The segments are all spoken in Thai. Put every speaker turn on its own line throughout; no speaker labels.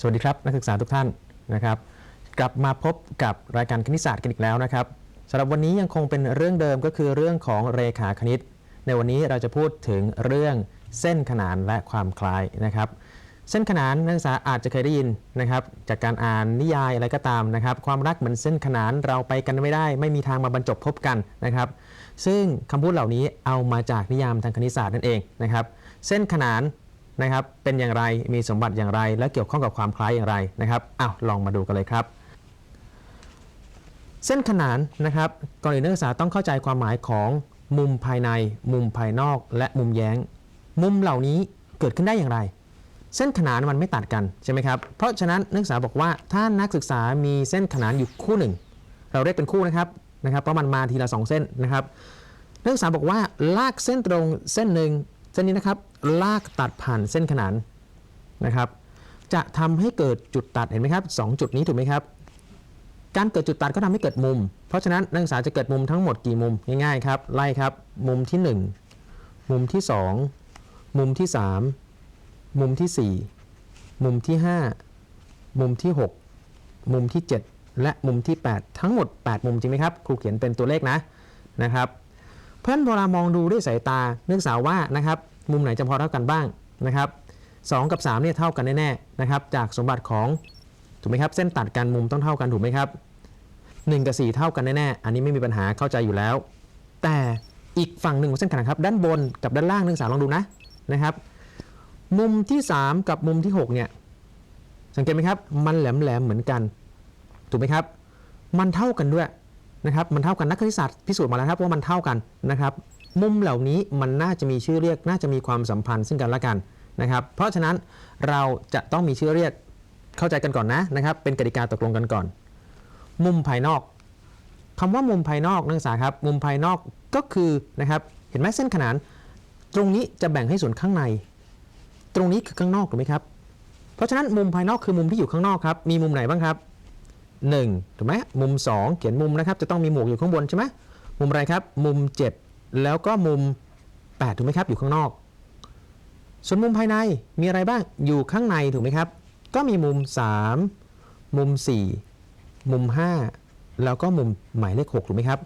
สวัสดีครับ นักศึกษาทุกท่านนะครับ กลับมาพบกับรายการคณิตศาสตร์กันอีกแล้วนะครับสำหรับวันนี้ยังคงเป็นเรื่องเดิมก็คือเรื่องของเรขาคณิต ในวันนี้เราจะพูดถึงเรื่องเส้นขนานและความคล้ายนะครับ เส้นขนานนักศึกษาอาจจะเคยได้ยินนะครับ จากการอ่านนิยายอะไรก็ตามนะครับ ความรักเหมือนเส้นขนานเราไปกันไม่ได้ ไม่มีทางมาบรรจบพบกันนะครับ ซึ่งคำพูดเหล่านี้เอามาจากนิยามทางคณิตศาสตร์นั่นเองนะครับ เส้นขนาน นะครับเป็นอย่างไรมีสมบัติอย่างไร และเกี่ยวข้องกับความคล้ายอย่างไรนะครับอ้าวลองมาดูกันเลยครับ เส้นขนานนะครับก่อนอื่นนักศึกษาต้องเข้าใจความหมายของมุมภายใน มุมภายนอก และมุมแย้ง มุมเหล่านี้เกิดขึ้นได้อย่างไร เส้นขนานมันไม่ตัดกันใช่ไหมครับเพราะฉะนั้นนักศึกษาบอกว่าถ้านักศึกษามีเส้นขนานอยู่คู่หนึ่ง เราเรียกเป็นคู่นะครับนะครับเพราะมันมาทีละสองเส้นนะครับนักศึกษาบอกว่าลากเส้นตรงเส้นหนึ่งเส้นนี้นะครับ ลากตัดผ่านเส้นขนานนะครับจะทำให้เกิดจุดตัดเห็นไหมครับสองจุดนี้ถูกไหมครับ การเกิดจุดตัดก็ทำให้เกิดมุม เพราะฉะนั้นนักศึกษาจะเกิดมุมทั้งหมดกี่มุมง่ายๆครับไล่ครับมุมที่ 1 มุมที่ 2 มุมที่ 3 มุมที่ 4 มุมที่ 5 มุมที่ 6 มุมที่ 7 และมุมที่ 8 ทั้งหมด 8 มุมจริงไหมครับครูเขียนเป็นตัวเลขนะนะครับ เพื่อนเวลามองดูด้วยสายตานักศึกษาว่านะครับ มุมไหนจะพอเท่ากันบ้างนะครับ2กับ3เนี่ยเท่ากันแน่ๆนะครับจากสมบัติของถูกไหมครับเส้นตัดกันมุมต้องเท่ากันถูกไหมครับ1กับ 4 เท่ากันแน่ๆอันนี้ไม่มีปัญหาเข้าใจอยู่แล้ว แต่อีกฝั่งหนึ่งของเส้นขนานครับด้านบนกับด้านล่างนักศึกษาลองดูนะนะครับ มุมที่ 3 กับมุมที่6เนี่ยสังเกตไหมครับมันแหลมๆเหมือนกันถูกไหมครับ มันเท่ากันด้วยนะครับมันเท่ากันนักคณิตศาสตร์พิสูจน์มาแล้วครับว่ามันเท่ากันนะครับ มุมเหล่านี้มันน่าจะมีชื่อเรียกน่าจะมีความสัมพันธ์ซึ่งกันและกันนะครับ เพราะฉะนั้นเราจะต้องมีชื่อเรียกเข้าใจกันก่อนนะนะครับ เป็นกติกาตกลงกันก่อน มุมภายนอกคำว่ามุมภายนอกนักศึกษาครับ มุมภายนอกก็คือนะครับ เห็นไหมเส้นขนาน ตรงนี้จะแบ่งให้ส่วนข้างใน ตรงนี้คือข้างนอกถูกไหมครับ เพราะฉะนั้นมุมภายนอกคือมุมที่อยู่ข้างนอกครับ มีมุมไหนบ้างครับ1ถูกไหมมุม 2 เขียนมุมนะครับ จะต้องมีหมวกอยู่ข้างบนใช่ไหมมุมอะไรครับ มุม 7 แล้วก็มุม8ถูกไหมครับอยู่ข้างนอก ส่วนมุมภายในมีอะไรบ้างอยู่ข้างในถูกไหมครับ ก็มีมุม 3 มุม 4 มุม 5 แล้วก็มุมหมายเลข6ถูกไหมครับ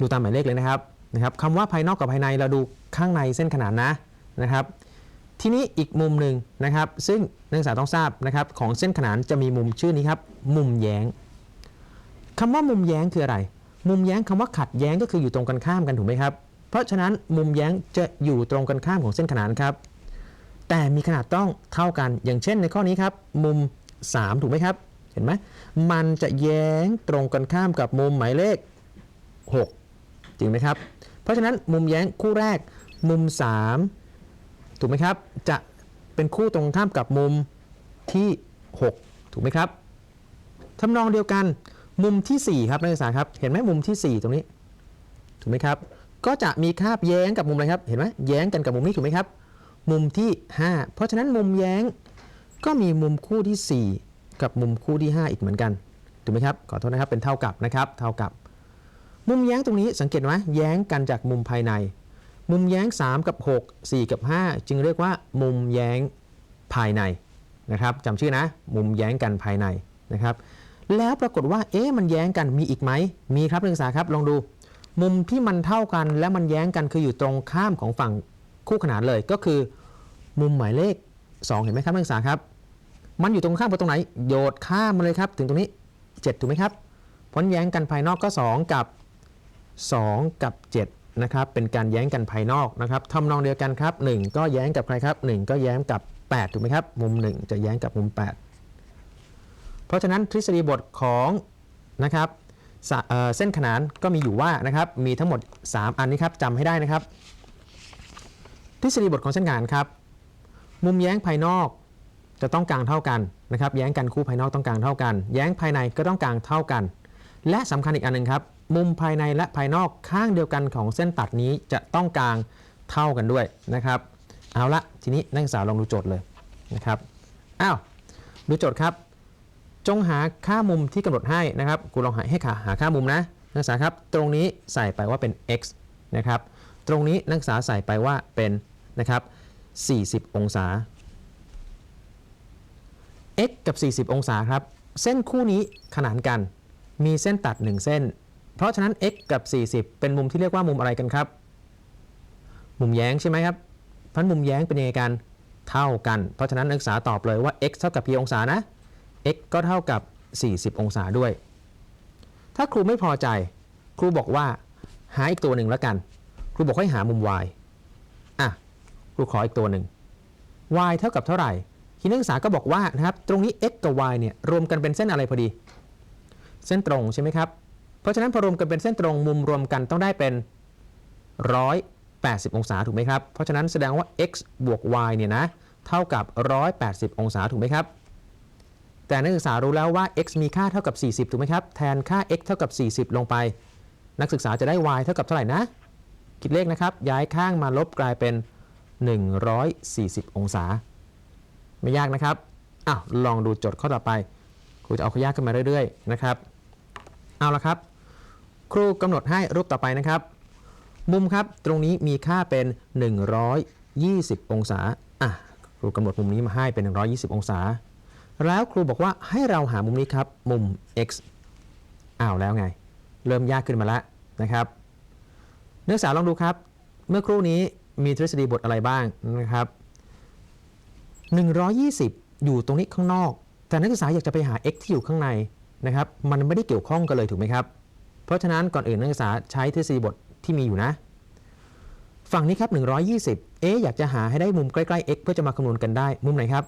ดูตามหมายเลขเลยนะครับนะครับคำว่าภายนอกกับภายในเราดูข้างในเส้นขนานนะนะครับ ทีนี้อีกมุมหนึ่งนะครับ ซึ่งนักศึกษาต้องทราบนะครับของเส้นขนานจะมีมุมชื่อนี้ครับ มุมแย้งคำว่ามุมแย้งคืออะไร มุมแย้งคำว่าขัดแย้งก็คืออยู่ตรงกันข้ามกันถูกไหมครับ เพราะฉะนั้นมุมแย้งจะอยู่ตรงกันข้ามของเส้นขนานครับ แต่มีขนาดต้องเท่ากันอย่างเช่นในข้อนี้ครับ มุม 3 ถูกไหมครับ เห็นไหมมันจะแย้งตรงกันข้ามกับมุมหมายเลข 6 จริงไหมครับ เพราะฉะนั้นมุมแย้งคู่แรกมุม 3 ถูกไหมครับ จะเป็นคู่ตรงข้ามกับมุมที่ 6 ถูกไหมครับทำนองเดียวกัน มุมทีสี่4ครับนักศึกษาครับเห็นไหมมุมที่ 4 ตรงนี้ถูกไหมครับก็จะมีคาบแย้งกับมุมอะไรครับเห็นไหมแย้งกันกับมุมนี้ถูกไหมครับมุมที่ 5 เพราะฉะนั้นมุมแย้งก็มีมุมคู่ที่ 4 กับมุมคู่ที่ 5 อีกเหมือนกันถูกไหมครับขอโทษนะครับเป็นเท่ากับนะครับเท่ากับ มุมแย้งตรงนี้สังเกตไหมแย้งกันจากมุมภายใน มุมแย้ง 3 กับ 6 4 กับ 5 จึงเรียกว่า มุมแย้งภายในนะครับจำชื่อนะมุมแย้งกันภายในนะครับ แล้วปรากฏว่าเอ๊ะมันแย้งกันมีอีกไหม มีครับนักศึกษาครับลองดู มุมที่มันเท่ากันและมันแย้งกันคืออยู่ตรงข้ามของฝั่งคู่ขนานเลยก็คือ มุมหมายเลข 2 เห็นไหมครับนักศึกษาครับ มันอยู่ตรงข้ามกับตรงไหนโยดข้ามมาเลยครับ ถึงตรงนี้ 7 ถูกไหมครับพราะแย้งกันภายนอกก็ 2 กับ 2 กับ 7 นะครับเป็นการแย้งกันภายนอกนะครับทำนองเดียวกันครับ 1 ก็แย้งกับใครครับ 1 ก็แย้งกับ 8 ถูกไหมครับ มุม 1 จะแย้งกับมุม 8 เพราะฉะนั้นทฤษฎีบทของนะครับเเส้นขนานก็มีอยู่ว่านะครับมีทั้งหมด 3 อันนี้ครับจำให้ได้นะครับ ทฤษฎีบทของเส้นขนานครับมุมแย้งภายนอกจะต้องกลางเท่ากันนะครับแย้งกันคู่ภายนอกต้องกลางเท่ากัน แย้งภายในก็ต้องกลางเท่ากัน และสำคัญอีกอันหนึ่งครับมุมภายในและภายนอกข้างเดียวกันของเส้นตัดนี้จะต้องกลางเท่ากันด้วยนะครับเอาละทีนี้นักศึกษาลองดูโจทย์เลยนะครับอ้าวดูโจทย์ครับ จงหาค่ามุมที่กำหนดให้นะครับกูลองหาให้ขาหาค่ามุมนะนักศึกษาครับตรงนี้ใส่ไปว่าเป็น x นะครับตรงนี้นักศึกษาใส่ไปว่าเป็นนะครับ40 องศา x กับ 40 องศาครับ เส้นคู่นี้ขนานกัน มีเส้นตัด 1 เส้น เพราะฉะนั้น x กับ 40 เป็นมุมที่เรียกว่ามุมอะไรกันครับ มุมแย้งใช่ไหมครับเพราะมุมแย้งเป็นยังไงกัน เท่ากัน เพราะฉะนั้นนักศึกษาตอบเลยว่า x เท่ากับ p องศานะ x ก็เท่ากับ 40 องศาด้วย ถ้าครูไม่พอใจ ครูบอกว่าหาอีกตัวหนึ่งแล้วกัน ครูบอกให้หามุม y อะ ครูขออีกตัวหนึ่ง y เท่ากับเท่าไหร่ทีนักศึกษาก็บอกว่านะครับ ตรงนี้ x กับ y เนี่ยรวมกันเป็นเส้นอะไรพอดี เส้นตรงใช่ไหมครับ เพราะฉะนั้นพอรวมกันเป็นเส้นตรงมุมรวมกันต้องได้เป็น 180 องศาถูกไหมครับ เพราะฉะนั้นแสดงว่า x บวก y เนี่ยนะเท่ากับ 180 องศาถูกไหมครับ แต่นักศึกษารู้แล้วว่า x มีค่าเท่ากับ 40 ถูกไหมครับ แทนค่า x เท่ากับ 40 ลงไป นักศึกษาจะได้ y เท่ากับเท่าไหร่นะ คิดเลขนะครับ ย้ายข้างมาลบกลายเป็น 140 องศา ไม่ยากนะครับอ้าวลองดูโจทย์ข้อต่อไป ครูจะเอาข้อยากขึ้นมาเรื่อยๆ นะครับ เอาละครับ ครูกำหนดให้รูปต่อไปนะครับ มุมครับ ตรงนี้มีค่าเป็น 120 องศา อะ ครูกำหนดมุมนี้มาให้เป็น 120 องศา แล้วครูบอกว่าให้เราหามุมนี้ครับ มุม x อ้าวแล้วไง เริ่มยากขึ้นมาแล้วนะครับนักศึกษาลองดูครับ เมื่อครู่นี้มีทฤษฎีบทอะไรบ้างนะครับ 120 อยู่ตรงนี้ข้างนอก แต่นักศึกษาอยากจะไปหา x ที่อยู่ข้างในนะครับ มันไม่ได้เกี่ยวข้องกันเลยถูกไหมครับ เพราะฉะนั้นก่อนอื่นนักศึกษาใช้ทฤษฎีบทที่มีอยู่นะ ฝั่งนี้ครับ 120 เอ๊อยากจะหาให้ได้มุมใกล้ๆ x เพื่อจะมาคำนวณกันได้ มุมไหนครับ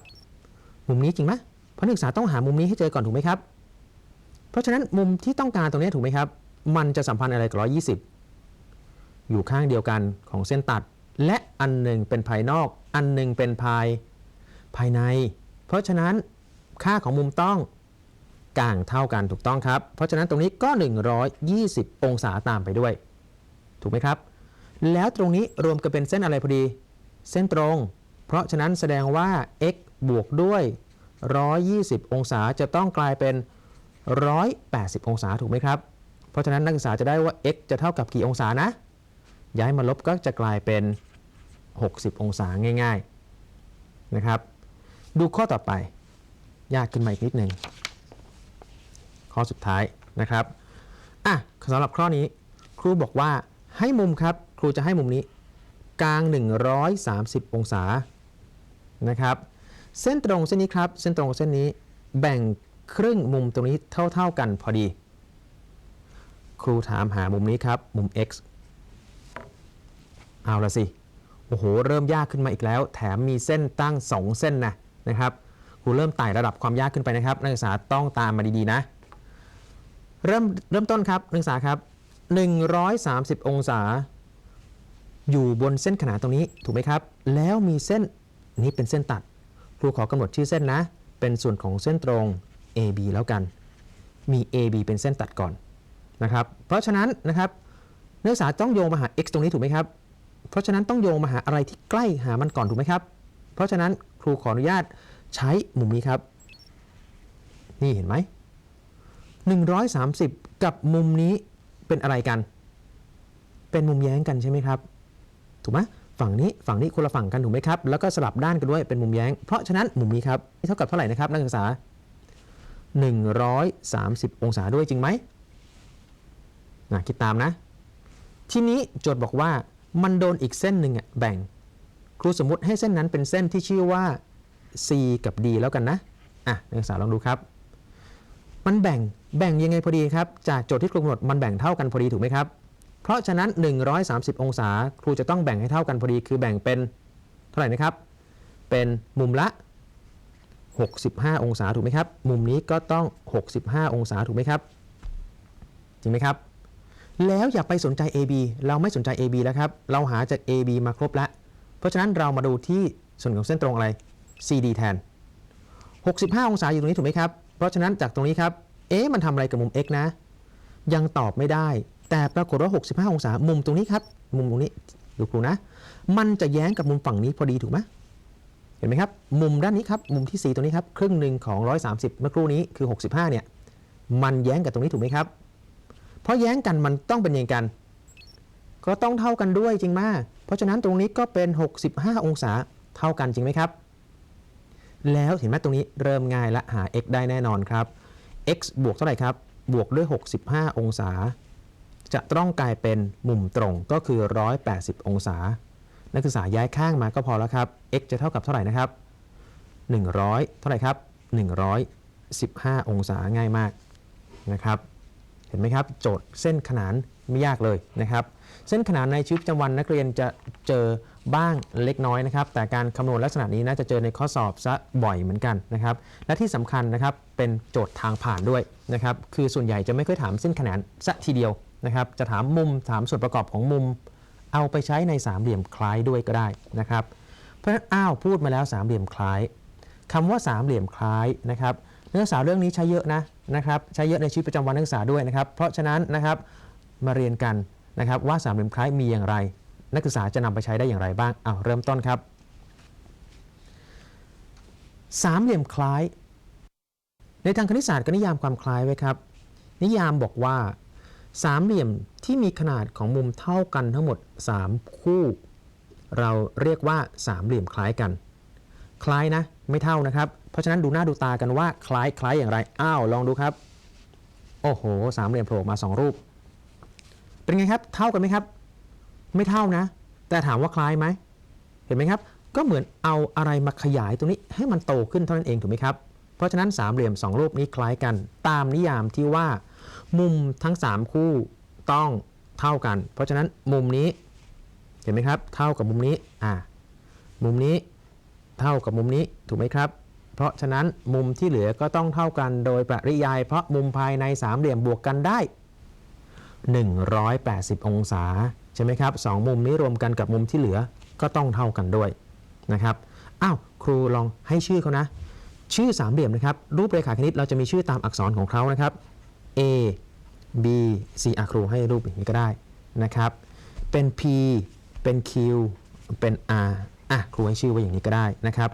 มุมนี้จริงไหม เพราะนักศึกษาต้องหามุมนี้ให้เจอก่อนถูกไหมครับ เพราะฉะนั้นมุมที่ต้องการตรงนี้ถูกไหมครับ มันจะสัมพันธ์อะไรกับ120อยู่ข้างเดียวกันของเส้นตัด และอันหนึ่งเป็นภายนอก อันหนึ่งเป็นภายภายใน เพราะฉะนั้นค่าของมุมต้องกลางเท่ากันถูกต้องครับ เพราะฉะนั้นตรงนี้ก็ 120 องศาตามไปด้วย ถูกไหมครับ แล้วตรงนี้รวมกันเป็นเส้นอะไรพอดี เส้นตรง เพราะฉะนั้นแสดงว่า x บวกด้วย 120 องศาจะต้องกลายเป็น 180 องศาถูกไหมครับ เพราะฉะนั้นนักศึกษาจะได้ว่า x จะเท่ากับกี่องศานะ ย้ายมาลบก็จะกลายเป็น 60 องศาง่าย ๆนะครับ ดูข้อต่อไป ยากขึ้นมาอีกนิดหนึ่งข้อสุดท้ายนะครับอะสำหรับข้อนี้ ครูบอกว่าให้มุมครับ ครูจะให้มุมนี้ กลาง 130 องศานะครับ เส้นตรงเส้นนี้ครับ เส้นตรงเส้นนี้แบ่งครึ่งมุมตรงนี้เท่า ๆ กันพอดี ครูถามหามุมนี้ครับ มุม x เอาละสิ โอ้โห เริ่มยากขึ้นมาอีกแล้ว แถมมีเส้นตั้ง 2 เส้นนะนะครับครูเริ่มไต่ระดับความยากขึ้นไปนะครับ นักศึกษาต้องตามมาดีๆนะ เริ่มเริ่มต้นครับนักศึกษาครับ 130 องศา อยู่บนเส้นขนานตรงนี้ถูกไหมครับ แล้วมีเส้นนี้เป็นเส้นตัด ครูขอกำหนดชื่อเส้นนะ เป็นส่วนของเส้นตรง AB แล้วกัน มี AB เป็นเส้นตัดก่อนนะครับ เพราะฉะนั้นนะครับนักศึกษาต้องโยงมาหา x ตรงนี้ถูกไหมครับ เพราะฉะนั้นต้องโยงมาหาอะไรที่ใกล้หามันก่อนถูกไหมครับ เพราะฉะนั้นครูขออนุญาตใช้มุมนี้ครับ นี่เห็นไหม 130 กับมุมนี้เป็นอะไรกัน เป็นมุมแย้งกันใช่ไหมครับ ถูกไหม ฝั่งนี้ฝั่งนี้คนละฝั่งกันถูกไหมครับ แล้วก็สลับด้านกันด้วยเป็นมุมแย้ง เพราะฉะนั้นมุมนี้ครับเท่ากับเท่าไหร่นะครับนักศึกษา 130 องศาด้วยจริงไหมนะคิดตามนะ ทีนี้โจทย์บอกว่ามันโดนอีกเส้นหนึ่งอะแบ่ง ครูสมมุติให้เส้นนั้นเป็นเส้นที่ชื่อว่า C กับ D แล้วกันนะอะนักศึกษาลองดูครับ มันแบ่งแบ่งยังไงพอดีครับ จากโจทย์ที่ครูกำหนดมันแบ่งเท่ากันพอดีถูกไหมครับ ราะฉะนั้น 130 องศา ครูจะต้องแบ่งให้เท่ากันพอดี คือแบ่งเป็นเท่าไหร่นะครับ เป็นมุมละ 65 องศาถูกไหมครับ มุมนี้ก็ต้อง 65 องศาถูกไหมครับ จริงไหมครับ แล้วอย่าไปสนใจ AB เราไม่สนใจ AB แล้วครับ เราหาจาก AB มาครบแล้ว เพราะฉะนั้นเรามาดูที่ส่วนของเส้นตรงอะไร CD แทน 65 องศาอยู่ตรงนี้ถูกไหมครับ เพราะฉะนั้นจากตรงนี้ครับ เอ๊ะ มันทำอะไรกับมุม x นะ ยังตอบไม่ได้ แต่ปรากฏว่า 65 องศา มุมตรงนี้ครับ มุมตรงนี้ดูครูนะ มันจะแย้งกับมุมฝั่งนี้พอดีถูกไหมเห็นไหมครับ มุมด้านนี้ครับ มุมที่ 4 ตรงนี้ครับ ครึ่งหนึ่งของ 130 เมื่อครู่นี้คือ 65 เนี่ย มันแย้งกับตรงนี้ถูกไหมครับ เพราะแย้งกันมันต้องเป็นยังไงกัน ก็ต้องเท่ากันด้วยจริงไหมเพราะฉะนั้นตรงนี้ก็เป็น 65 องศาเท่ากันจริงไหมครับ แล้วเห็นไหมตรงนี้เริ่มง่ายและหา x ได้แน่นอนครับ x บวกเท่าไหร่ครับ บวกด้วย 65 องศา จะต้องกลายเป็นมุมตรงก็คือ 180 องศา นักศึกษาย้ายข้างมาก็พอแล้วครับ x จะเท่ากับเท่าไหร่นะครับ 100 เท่าไหร่ครับ 115 องศาง่ายมากนะครับ เห็นไหมครับ โจทย์เส้นขนานไม่ยากเลยนะครับ เส้นขนานในชีวิตประจำวันนักเรียนจะเจอบ้างเล็กน้อยนะครับ แต่การคำนวณลักษณะนี้น่าจะเจอในข้อสอบซะบ่อยเหมือนกันนะครับ และที่สำคัญนะครับเป็นโจทย์ทางผ่านด้วยนะครับ คือส่วนใหญ่จะไม่ค่อยถามเส้นขนานซะทีเดียว นะครับจะถามมุมถามส่วนประกอบของมุม เอาไปใช้ในสามเหลี่ยมคล้ายด้วยก็ได้นะครับ เพราะฉะนั้นอ้าวพูดมาแล้วสามเหลี่ยมคล้ายคำว่าสามเหลี่ยมคล้ายนะครับนักศึกษาเรื่องนี้ใช้เยอะนะนะครับใช้เยอะในชีวิตประจำวันนักศึกษาด้วยนะครับ เพราะฉะนั้นนะครับมาเรียนกันนะครับว่าสามเหลี่ยมคล้ายมีอย่างไร นักศึกษาจะนำไปใช้ได้อย่างไรบ้างอ้าวเริ่มต้นครับ สามเหลี่ยมคล้าย ในทางคณิตศาสตร์ก็นิยามความคล้ายไว้ครับ นิยามบอกว่า สามเหลี่ยมที่มีขนาดของมุมเท่ากันทั้งหมด 3 คู่ เราเรียกว่าสามเหลี่ยมคล้ายกัน คล้ายนะ ไม่เท่านะครับ เพราะฉะนั้นดูหน้าดูตากันว่าคล้ายคล้ายอย่างไร อ้าวลองดูครับ โอ้โหสามเหลี่ยมโผล่มา 2 รูป เป็นไงครับ เท่ากันไหมครับ ไม่เท่านะ แต่ถามว่าคล้ายไหมเห็นไหมครับ ก็เหมือนเอาอะไรมาขยายตรงนี้ให้มันโตขึ้นเท่านั้นเองถูกไหมครับเพราะฉะนั้นสามเหลี่ยม2รูปนี้คล้ายกัน ตามนิยามที่ว่า มุมทั้ง 3 คู่ต้องเท่ากัน เพราะฉะนั้นมุมนี้เห็นไหมครับ เท่ากับมุมนี้อ่ามุมนี้เท่ากับมุมนี้ถูกไหมครับ เพราะฉะนั้นมุมที่เหลือก็ต้องเท่ากันโดยปริยาย เพราะมุมภายในสามเหลี่ยมบวกกันได้ 180 องศาใช่ไหมครับสองมุมนี้รวมกันกับมุมที่เหลือก็ต้องเท่ากันด้วยนะครับอ้าวครูลองให้ชื่อเขานะ ชื่อสามเหลี่ยมนะครับ รูปเรขาคณิตเราจะมีชื่อตามอักษรของเขานะครับ A B C อะครูให้รูปอย่างนี้ก็ได้นะครับ เป็น P เป็น Q เป็น R อะครูให้ชื่อไว้อย่างนี้ก็ได้นะครับ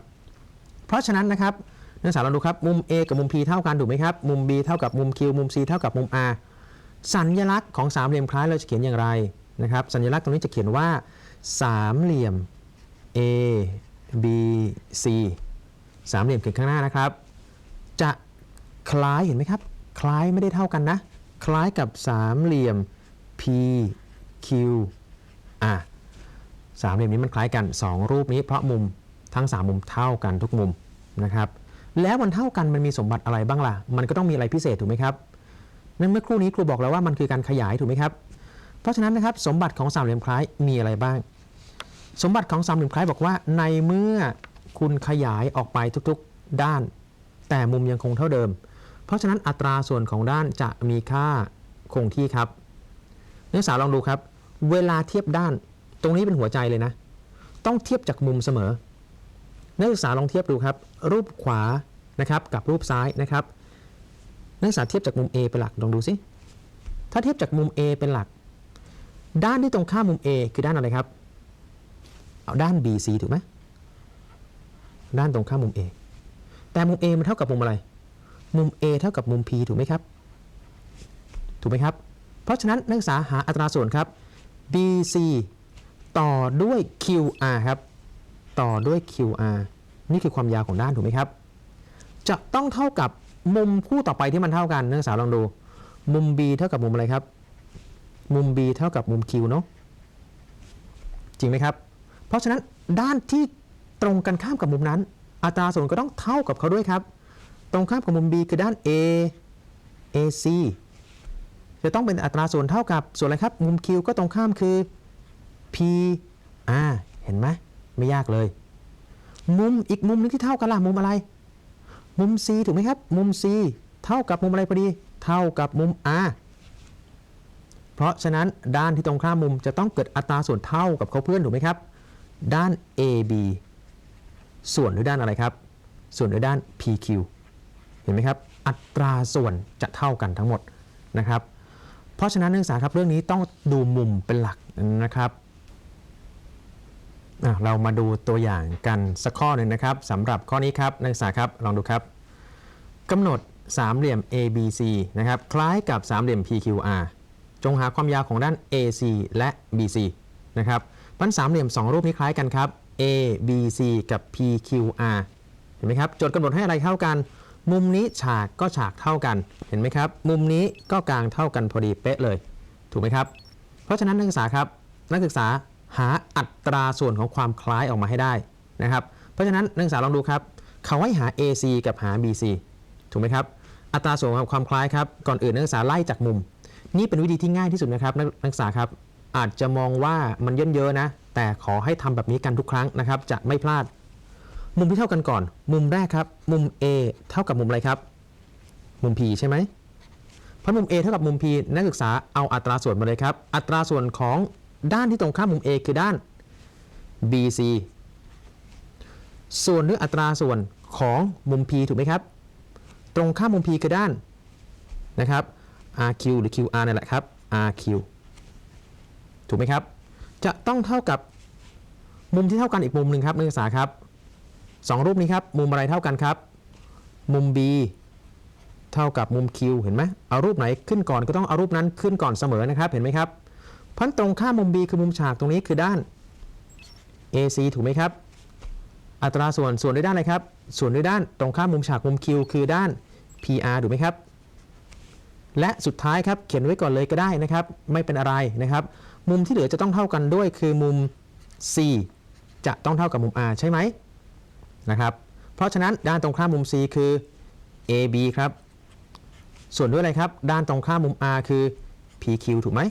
เพราะฉะนั้นนะครับนักศึกษาลองดูครับมุม A กับมุม P เท่ากันถูกไหมครับ มุม B เท่ากับมุม Q มุม C เท่ากับมุม R สัญลักษณ์ของสามเหลี่ยมคล้ายเราจะเขียนอย่างไรนะครับ สัญลักษณ์ตรงนี้จะเขียนว่าสามเหลี่ยม A B C สามเหลี่ยมเขียนข้างหน้านะครับ จะคล้ายเห็นไหมครับ คล้ายไม่ได้เท่ากันนะ คล้ายกับสามเหลี่ยม P Q R สามเหลี่ยมนี้มันคล้ายกัน 2 รูปนี้เพราะมุมทั้ง 3 มุมเท่ากันทุกมุมนะครับ แล้วมันเท่ากันมันมีสมบัติอะไรบ้างล่ะ มันก็ต้องมีอะไรพิเศษถูกไหมครับ นั่นเมื่อครู่นี้ครูบอกแล้วว่ามันคือการขยายถูกไหมครับ เพราะฉะนั้นนะครับสมบัติของสามเหลี่ยมคล้ายมีอะไรบ้าง สมบัติของสามเหลี่ยมคล้ายบอกว่า ในเมื่อคุณขยายออกไปทุกๆด้าน แต่มุมยังคงเท่าเดิม เพราะฉะนั้นอัตราส่วนของด้านจะมีค่าคงที่ครับนักศึกษาลองดูครับ เวลาเทียบด้านตรงนี้เป็นหัวใจเลยนะ ต้องเทียบจากมุมเสมอ นักศึกษาลองเทียบดูครับ รูปขวานะครับกับรูปซ้ายนะครับ นักศึกษาเทียบจากมุม A เป็นหลักลองดูสิถ้าเทียบจากมุม A เป็นหลัก ด้านที่ตรงข้ามมุม A คือด้านอะไรครับเอาด้าน BC ถูกไหมด้านตรงข้ามมุม A แต่มุม A มันเท่ากับมุมอะไร มุม A เท่ากับมุม P ถูกไหมครับ ถูกไหมครับ เพราะฉะนั้นนักศึกษาหาอัตราส่วนครับ BC ต่อด้วย QR ครับ ต่อด้วย QR นี่คือความยาวของด้านถูกไหมครับ จะต้องเท่ากับมุมคู่ต่อไปที่มันเท่ากันนักศึกษาลองดู มุม B เท่ากับมุมอะไรครับ มุม B เท่ากับมุม Q เนาะจริงไหมครับ เพราะฉะนั้นด้านที่ตรงกันข้ามกับมุมนั้น อัตราส่วนก็ต้องเท่ากับเขาด้วยครับ ตรงข้ามกับมุม B คือด้าน A AC จะต้องเป็นอัตราส่วนเท่ากับส่วนอะไรครับ มุม Q ก็ตรงข้ามคือ P R เห็นไหมไม่ยากเลย มุมอีกมุมนึงที่เท่ากันล่ะมุมอะไร มุม C ถูกไหมครับ มุม C เท่ากับมุมอะไรพอดี เท่ากับมุม R เพราะฉะนั้นด้านที่ตรงข้ามมุมจะต้องเกิดอัตราส่วนเท่ากับเขาเพื่อนถูกไหมครับ ด้าน AB ส่วนด้วยด้านอะไรครับ ส่วนด้วยด้าน PQ เห็นไหมครับ อัตราส่วนจะเท่ากันทั้งหมดนะครับ เพราะฉะนั้นนักศึกษาครับเรื่องนี้ต้องดูมุมเป็นหลักนะครับเรามาดูตัวอย่างกันสักข้อหนึ่งนะครับสำหรับข้อนี้ครับนักศึกษาครับลองดูครับกำหนดสามเหลี่ยม ABC นะครับคล้ายกับสามเหลี่ยม PQR จงหาความยาวของด้าน AC และ BC นะครับปันสามเหลี่ยม 2 รูปนี้คล้ายกันครับ A B C กับ PQR เห็นไหมครับโจทย์กำหนดให้อะไรเท่ากัน มุมนี้ฉากก็ฉากเท่ากัน เห็นไหมครับ มุมนี้ก็กลางเท่ากันพอดีเป๊ะเลย ถูกไหมครับ เพราะฉะนั้นนักศึกษาครับ นักศึกษาหาอัตราส่วนของความคล้ายออกมาให้ได้นะครับ เพราะฉะนั้นนักศึกษาลองดูครับ เขาให้หา AC กับหา BC ถูกไหมครับ อัตราส่วนของความคล้ายครับ ก่อนอื่นนักศึกษาไล่จากมุม นี่เป็นวิธีที่ง่ายที่สุดนะครับนักศึกษาครับ อาจจะมองว่ามันเยินเยอะนะ แต่ขอให้ทำแบบนี้กันทุกครั้งนะครับ จะไม่พลาด มุมที่เท่ากันก่อน มุมแรกครับ มุม A เท่ากับมุมอะไรครับ มุม P ใช่ไหมเพราะมุม A เท่ากับมุม P นักศึกษาเอาอัตราส่วนมาเลยครับ อัตราส่วนของด้านที่ตรงข้ามมุม A คือด้าน BC ส่วนด้วยอัตราส่วนของมุม P ถูกไหมครับ ตรงข้ามมุม P คือด้านนะครับ RQ หรือ QR นั่นแหละครับ RQ ถูกไหมครับ จะต้องเท่ากับมุมที่เท่ากันอีกมุมหนึ่งครับนักศึกษาครับ สองรูปนี้ครับ มุมอะไรเท่ากันครับ มุม B เท่ากับมุม Q เห็นไหมเอารูปไหนขึ้นก่อนก็ต้องเอารูปนั้นขึ้นก่อนเสมอนะครับ เห็นไหมครับพราะตรงข้ามมุม B คือมุมฉากตรงนี้คือด้าน AC ถูกไหมครับ อัตราส่วนส่วนด้วยด้านอะไรครับ ส่วนด้วยด้านตรงข้ามมุมฉากมุม Q คือด้าน PR ถูกไหมครับ และสุดท้ายครับเขียนไว้ก่อนเลยก็ได้นะครับ ไม่เป็นอะไรนะครับ มุมที่เหลือจะต้องเท่ากันด้วยคือมุม C จะต้องเท่ากับมุม R ใช่ไหม นะครับ เพราะฉะนั้นด้านตรงข้ามมุม C คือ AB ครับ ส่วนด้วยอะไรครับ ด้านตรงข้ามมุม R คือ PQ ถูกไหม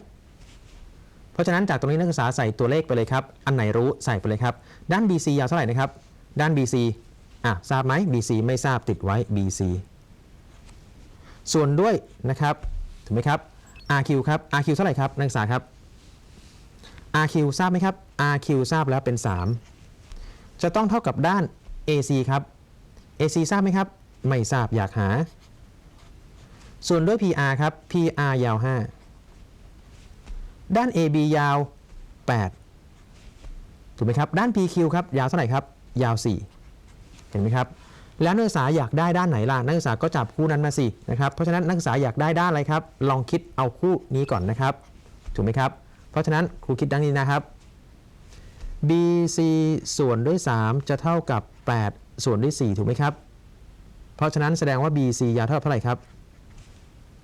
เพราะฉะนั้นจากตรงนี้นักศึกษาใส่ตัวเลขไปเลยครับ อันไหนรู้ใส่ไปเลยครับ ด้าน BC ยาวเท่าไหร่นะครับ ด้าน BC อะทราบไหม BC ไม่ทราบติดไว้ BC ส่วนด้วยนะครับถูกไหมครับ RQ ครับ RQ เท่าไหร่ครับนักศึกษาครับ RQ ทราบไหมครับ RQ ทราบแล้วเป็น 3 จะต้องเท่ากับด้าน AC ครับ AC ทราบไหมครับ ไม่ทราบอยากหา ส่วนด้วย PR ครับ PR ยาว 5 ด้าน AB ยาว 8 ถูกไหมครับ ด้าน PQ ครับยาวเท่าไหร่ครับ ยาว 4 เห็นไหมครับ แล้วนักศึกษาอยากได้ด้านไหนล่ะ นักศึกษาก็จับคู่นั้นมาสินะครับ เพราะฉะนั้นนักศึกษาอยากได้ด้านอะไรครับ ลองคิดเอาคู่นี้ก่อนนะครับ ถูกไหมครับ เพราะฉะนั้นครูคิดดังนี้นะครับ BC ส่วนด้วย 3 จะเท่ากับ 8 ส่วนด้วย4ถูกไหมครับ เพราะฉะนั้นแสดงว่า BC ยาวเท่ากับเท่าไหร่ครับ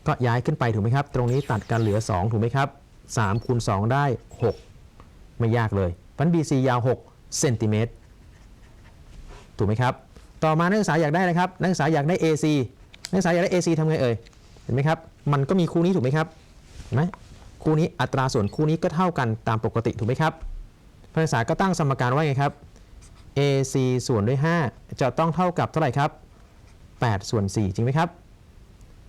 ก็ย้ายขึ้นไปถูกไหมครับ ตรงนี้ตัดกันเหลือ 2 ถูกไหมครับ3คูณ2ได้ 6 ไม่ยากเลยเพราะฉะนั้น BC ยาว6เซนติเมตรถูกไหมครับ ต่อมานักศึกษาอยากได้อะไรครับ นักศึกษาอยากได้ AC นักศึกษาอยากได้ AC ทำไงเอ่ย เห็นไหมครับ มันก็มีคู่นี้ถูกไหมครับเห็นไหมคู่นี้อัตราส่วนคู่นี้ก็เท่ากันตามปกติถูกไหมครับนักศึกษาก็ตั้งสมการว่าไงครับ AC ส่วนด้วย 5 จะต้องเท่ากับเท่าไหร่ครับ 8 ส่วน 4 จริงไหมครับ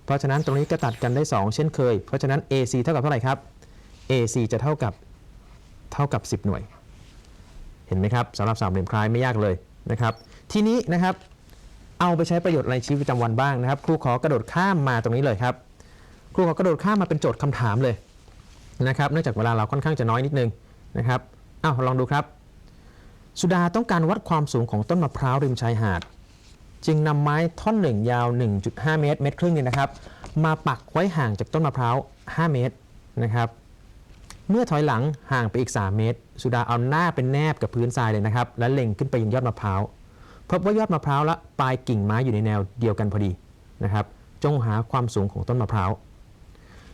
เพราะฉะนั้นตรงนี้ก็ตัดกันได้ 2 เช่นเคย เพราะฉะนั้น AC เท่ากับเท่าไหร่ครับ AC จะเท่ากับเท่ากับ 10 หน่วย เห็นไหมครับสำหรับสามเหลี่ยมคล้ายไม่ยากเลยนะครับ ทีนี้นะครับเอาไปใช้ประโยชน์ในชีวิตประจำวันบ้างนะครับ ครูขอกระโดดข้ามมาตรงนี้เลยครับ ครูขอกระโดดข้ามมาเป็นโจทย์คำถามเลยนะครับ เนื่องจากเวลาเราค่อนข้างจะน้อยนิดนึงนะครับอ้าวลองดูครับ สุดาต้องการวัดความสูงของต้นมะพร้าวริมชายหาด จึงนำไม้ท่อนหนึ่งยาว 1.5 เมตร เมตรครึ่งเนี่ยนะครับ มาปักไว้ห่างจากต้นมะพร้าว 5 เมตรนะครับ เมื่อถอยหลังห่างไปอีก 3 เมตร สุดาเอาหน้าเป็นแนบกับพื้นทรายเลยนะครับ และเล็งขึ้นไปยังยอดมะพร้าวพบว่ายอดมะพร้าวและปลายกิ่งไม้อยู่ในแนวเดียวกันพอดีนะครับ จงหาความสูงของต้นมะพร้าว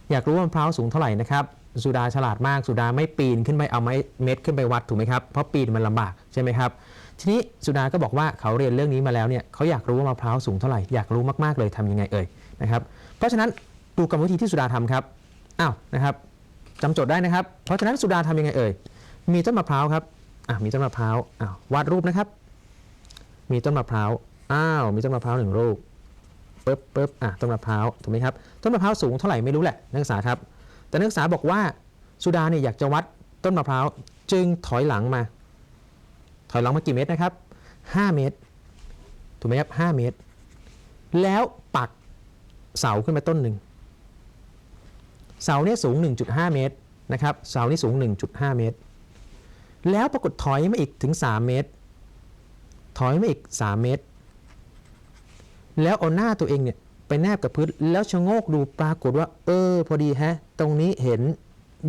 อยากรู้ว่ามะพร้าวสูงเท่าไหร่นะครับ สุดาฉลาดมากสุดาไม่ปีนขึ้นไปเอาไม้เม็ดขึ้นไปวัดถูกไหมครับเพราะปีนมันลำบากใช่ไหมครับทีนี้สุดาก็บอกว่าเขาเรียนเรื่องนี้มาแล้วเนี่ยเขาอยากรู้ว่ามะพร้าวสูงเท่าไหร่อยากรู้มากๆเลยทำยังไงเอ่ยนะครับเพราะฉะนั้นดูกรรมวิธีที่สุดาทำครับอ้าวนะครับจำโจทย์ได้นะครับ เพราะฉะนั้นสุดาทำยังไงเอ่ยมีต้นมะพร้าวครับอะมีต้นมะพร้าวอ้าววาดรูปนะครับ มีต้นมะพร้าวอ้าวมีต้นมะพร้าวหนึ่งลูกปึ๊บปึ๊บอะต้นมะพร้าวถูกไหมครับต้นมะพร้าวสูงเท่าไหร่ไม่รู้แหละนักศึกษาครับ แต่นักศึกษาบอกว่าสุดาเนี่ยอยากจะวัดต้นมะพร้าวจึงถอยหลังมา ถอยหลังมากี่เมตรนะครับ 5 เมตร ถูกไหมครับ 5 เมตร แล้วปักเสาขึ้นมาต้นหนึ่ง เสาเนี่ยสูง 1.5 เมตรนะครับ เสานี่สูง 1.5 เมตร แล้วปรากฏถอยมาอีกถึง 3 เมตร ถอยมาอีก 3 เมตร แล้วเอาหน้าตัวเองเนี่ย ไปแนบกับพื้นแล้วชะโงกดูปรากฏว่า เออ พอดีฮะ ตรงนี้เห็น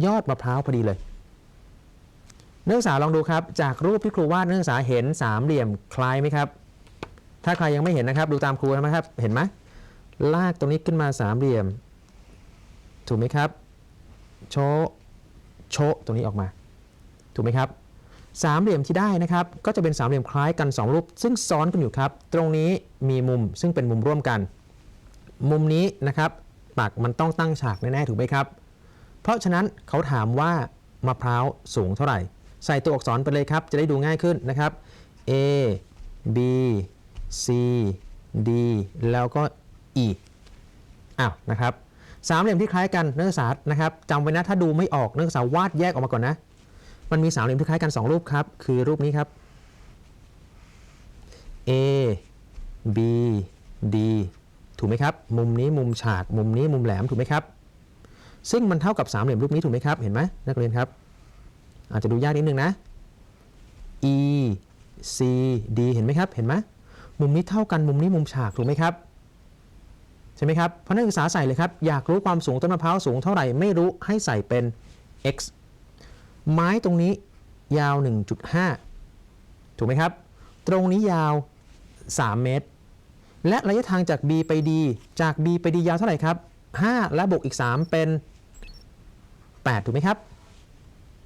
ยอดมะพร้าวพอดีเลย นักศึกษาลองดูครับ จากรูปที่ครูวาดนักศึกษาเห็นสามเหลี่ยมคล้ายไหมครับ ถ้าใครยังไม่เห็นนะครับ ดูตามครูนะครับ เห็นไหมลากตรงนี้ขึ้นมาสามเหลี่ยม ถูกไหมครับ โชะโชะตรงนี้ออกมา ถูกไหมครับสามเหลี่ยมที่ได้นะครับ ก็จะเป็นสามเหลี่ยมคล้ายกัน 2 รูป ซึ่งซ้อนกันอยู่ครับ ตรงนี้มีมุมซึ่งเป็นมุมร่วมกัน มุมนี้นะครับปักมันต้องตั้งฉากแน่ๆถูกไหมครับ เพราะฉะนั้นเขาถามว่ามะพร้าวสูงเท่าไหร่ ใส่ตัวอักษรไปเลยครับ จะได้ดูง่ายขึ้นนะครับ A B C D แล้วก็ E อ้าวนะครับสามเหลี่ยมที่คล้ายกันนักศึกษานะครับจำไว้นะถ้าดูไม่ออกนักศึกษาวาดแยกออกมาก่อนนะ มันมีสามเหลี่ยมที่คล้ายกัน 2 รูปครับ คือรูปนี้ครับ A B D ถูกไหมครับ มุมนี้มุมฉาก มุมนี้มุมแหลมถูกไหมครับ ซึ่งมันเท่ากับสามเหลี่ยมรูปนี้ถูกไหมครับ เห็นไหมนักเรียนครับ อาจจะดูยากนิดนึงนะ E C D เห็นไหมครับ เห็นไหมมุมนี้เท่ากัน มุมนี้มุมฉากถูกไหมครับ ใช่ไหมครับ เพราะนักศึกษาใส่เลยครับ อยากรู้ความสูงต้นมะพร้าวสูงเท่าไหร่ ไม่รู้ ให้ใส่เป็น x ไม้ตรงนี้ยาว 1.5 ถูกไหมครับ ตรงนี้ยาว 3 เมตร และระยะทางจาก B ไป D จาก B ไป D ยาวเท่าไหร่ครับ 5 และบวกอีก 3 เป็น 8 ถูกไหมครับ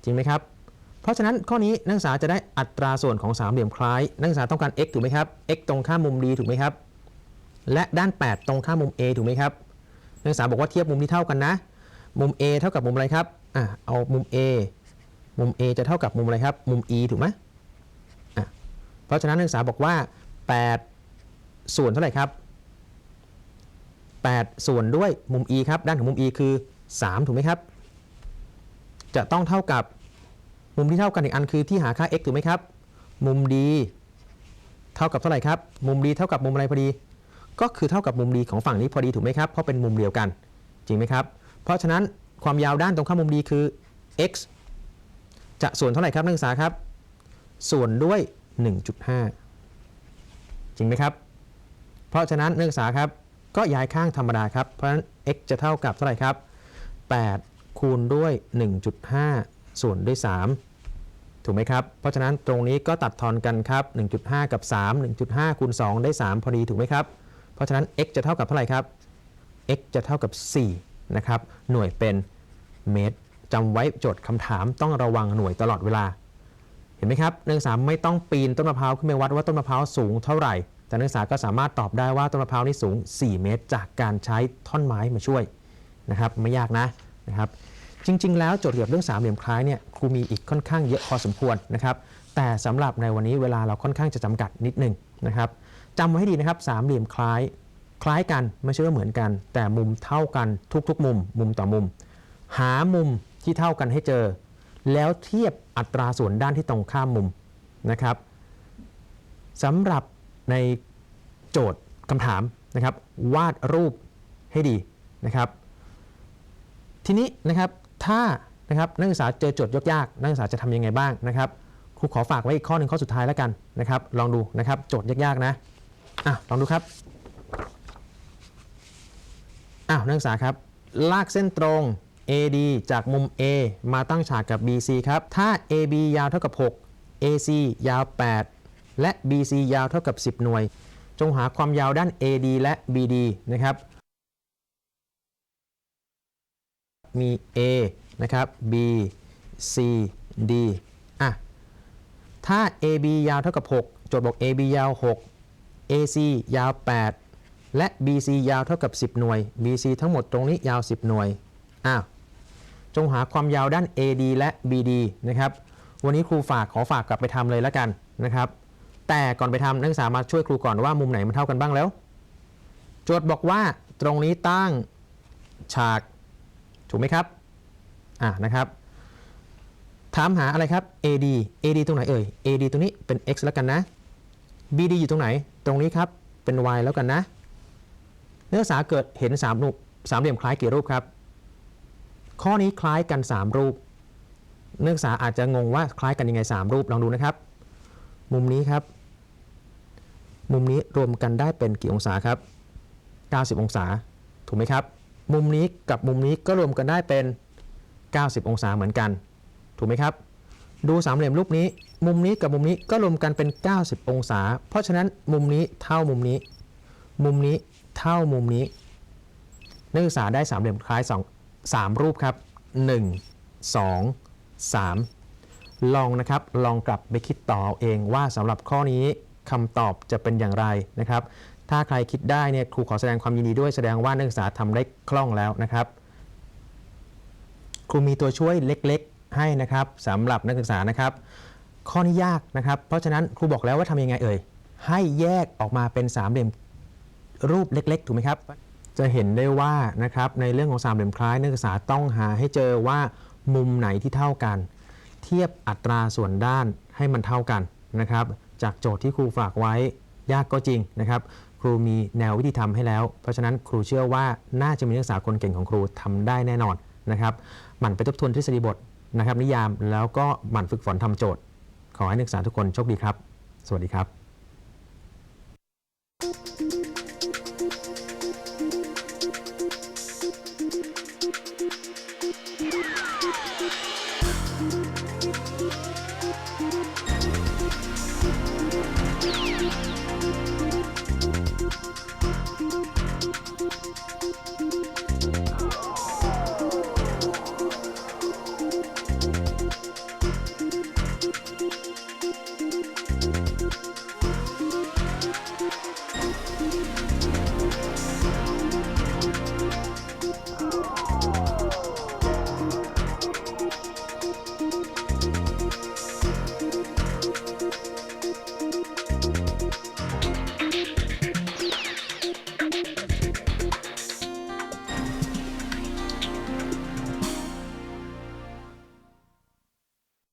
จริงไหมครับ เพราะฉะนั้นข้อนี้นักศึกษาจะได้อัตราส่วนของสามเหลี่ยมคล้าย นักศึกษาต้องการ x ถูกไหมครับ x ตรงข้ามมุม D ถูกไหมครับ และด้าน 8 ตรงข้ามมุม A ถูกไหมครับ นักศึกษาบอกว่าเทียบมุมที่เท่ากันนะ มุม A เท่ากับมุมอะไรครับ อะเอามุม A มุม A จะเท่ากับมุมอะไรครับ มุม E ถูกไหมอะเพราะฉะนั้นนักศึกษาบอกว่า 8 ส่วนเท่าไหร่ครับ 8 ส่วนด้วยมุม E ครับ ด้านของมุม E คือ 3 ถูกไหมครับ จะต้องเท่ากับมุมที่เท่ากันอีกอันคือที่หาค่า x ถูกไหมครับ มุม D เท่ากับเท่าไหร่ครับ มุม D เท่ากับมุมอะไรพอดี ก็คือเท่ากับมุม D ของฝั่งนี้พอดีถูกไหมครับ เพราะเป็นมุมเดียวกัน จริงไหมครับ เพราะฉะนั้นความยาวด้านตรงข้ามมุม D คือ x จะส่วนเท่าไหร่ครับนักศึกษาครับ ส่วนด้วย 1.5 จริงไหมครับ เพราะฉะนั้นนักศึกษาครับก็ย้ายข้างธรรมดาครับ เพราะฉะนั้น x จะเท่ากับเท่าไหร่ครับ 8 คูณด้วย 1.5 ส่วนด้วย 3 ถูกไหมครับ เพราะฉะนั้นตรงนี้ก็ตัดทอนกันครับ 1.5 กับ 3 1.5 คูณ 2 ได้ 3 พอดีถูกไหมครับ เพราะฉะนั้น x จะเท่ากับเท่าไหร่ครับ x จะเท่ากับ 4 นะครับ หน่วยเป็นเมตรจำไว้โจทย์คำถามต้องระวังหน่วยตลอดเวลา เห็นไหมครับนักศึกษาไม่ต้องปีนต้นมะพร้าวขึ้นไปวัดว่าต้นมะพร้าวสูงเท่าไหร่ แต่นักศึกษาก็สามารถตอบได้ว่าต้นมะพร้าวนี่สูง 4 เมตร จากการใช้ท่อนไม้มาช่วยนะครับไม่ยากนะนะครับจริง ๆ แล้วโจทย์เกี่ยวกับเรื่องสามเหลี่ยมคล้ายเนี่ยครูมีอีกค่อนข้างเยอะพอสมควรนะครับแต่สำหรับในวันนี้เวลาเราค่อนข้างจะจำกัดนิดหนึงนะครับจำไว้ให้ดีนะครับสามเหลี่ยมคล้ายคล้ายกันไม่ใช่ว่าเหมือนกัน แต่มุมเท่ากันทุกๆ มุม มุมต่อมุม หามุมที่เท่ากันให้เจอ แล้วเทียบอัตราส่วนด้านที่ตรงข้ามมุมนะครับสำหรับ ในโจทย์คำถามนะครับ วาดรูปให้ดีนะครับ ทีนี้นะครับถ้านะครับนักศึกษาเจอโจทย์ยากๆนักศึกษาจะทำยังไงบ้างนะครับครูขอฝากไว้อีกข้อหนึ่งข้อสุดท้ายแล้วกันนะครับ ลองดูนะครับโจทย์ยากๆนะอะลองดูครับอ้าวนักศึกษาครับ ลากเส้นตรง AD จากมุม A มาตั้งฉากกับ BC ครับ ถ้า AB ยาวเท่ากับ 6 AC ยาว 8 และ BC ยาวเท่ากับ 10 หน่วย จงหาความยาวด้าน AD และ BD นะครับ มี A นะครับ B C D อะ ถ้า AB ยาวเท่ากับ 6 โจทย์บอก AB ยาว 6 AC ยาว 8 และ BC ยาวเท่ากับ 10 หน่วย BC ทั้งหมดตรงนี้ยาว 10 หน่วย อ้าว จงหาความยาวด้าน AD และ BD นะครับ วันนี้ครูฝากขอฝากกลับไปทำเลยแล้วกันนะครับ แต่ก่อนไปทำนักศึกษามาช่วยครูก่อนว่ามุมไหนมันเท่ากันบ้างแล้ว โจทย์บอกว่าตรงนี้ตั้งฉาก ถูกไหมครับ อ่านะครับ ถามหาอะไรครับ AD AD ตรงไหนเอ่ย AD ตรงนี้เป็น x แล้วกันนะ BD อยู่ตรงไหน ตรงนี้ครับ เป็น y แล้วกันนะ นักศึกษาเกิดเห็นสามรูปสามเหลี่ยมคล้ายกี่รูปครับ ข้อนี้คล้ายกัน 3 รูป นักศึกษาอาจจะงงว่าคล้ายกันยังไง 3 รูป ลองดูนะครับ มุมนี้ครับ มุมนี้รวมกันได้เป็นกี่องศาครับ 90 องศา ถูกไหมครับ มุมนี้กับมุมนี้ก็รวมกันได้เป็น 90 องศาเหมือนกัน ถูกไหมครับ ดูสามเหลี่ยมรูปนี้ มุมนี้กับมุมนี้ก็รวมกันเป็น 90 องศา เพราะฉะนั้นมุมนี้เท่ามุมนี้ มุมนี้เท่ามุมนี้ นักศึกษาได้สามเหลี่ยมคล้ายสองสามรูปครับ 1 2 3 ลองนะครับ ลองกลับไปคิดต่อเองว่าสำหรับข้อนี้ คำตอบจะเป็นอย่างไรนะครับ ถ้าใครคิดได้เนี่ยครูขอแสดงความยินดีด้วยแสดงว่านักศึกษาทำได้คล่องแล้วนะครับ ครูมีตัวช่วยเล็กๆ ให้นะครับสำหรับนักศึกษานะครับ ข้อนี้ยากนะครับ เพราะฉะนั้นครูบอกแล้วว่าทำยังไงเอ่ย ให้แยกออกมาเป็นสามเหลี่ยมรูปเล็กๆ ถูกไหมครับ จะเห็นได้ว่านะครับในเรื่องของสามเหลี่ยมคล้ายนักศึกษาต้องหาให้เจอว่ามุมไหนที่เท่ากัน เทียบอัตราส่วนด้านให้มันเท่ากันนะครับ จากโจทย์ที่ครูฝากไว้ยากก็จริงนะครับ ครูมีแนววิธีทำให้แล้ว เพราะฉะนั้นครูเชื่อว่าน่าจะมีนักศึกษาคนเก่งของครูทำได้แน่นอนนะครับหมั่นไปทบทวนทฤษฎีบทนะครับ นิยามแล้วก็หมั่นฝึกฝนทำโจทย์ ขอให้นักศึกษาทุกคนโชคดีครับ สวัสดีครับ thank you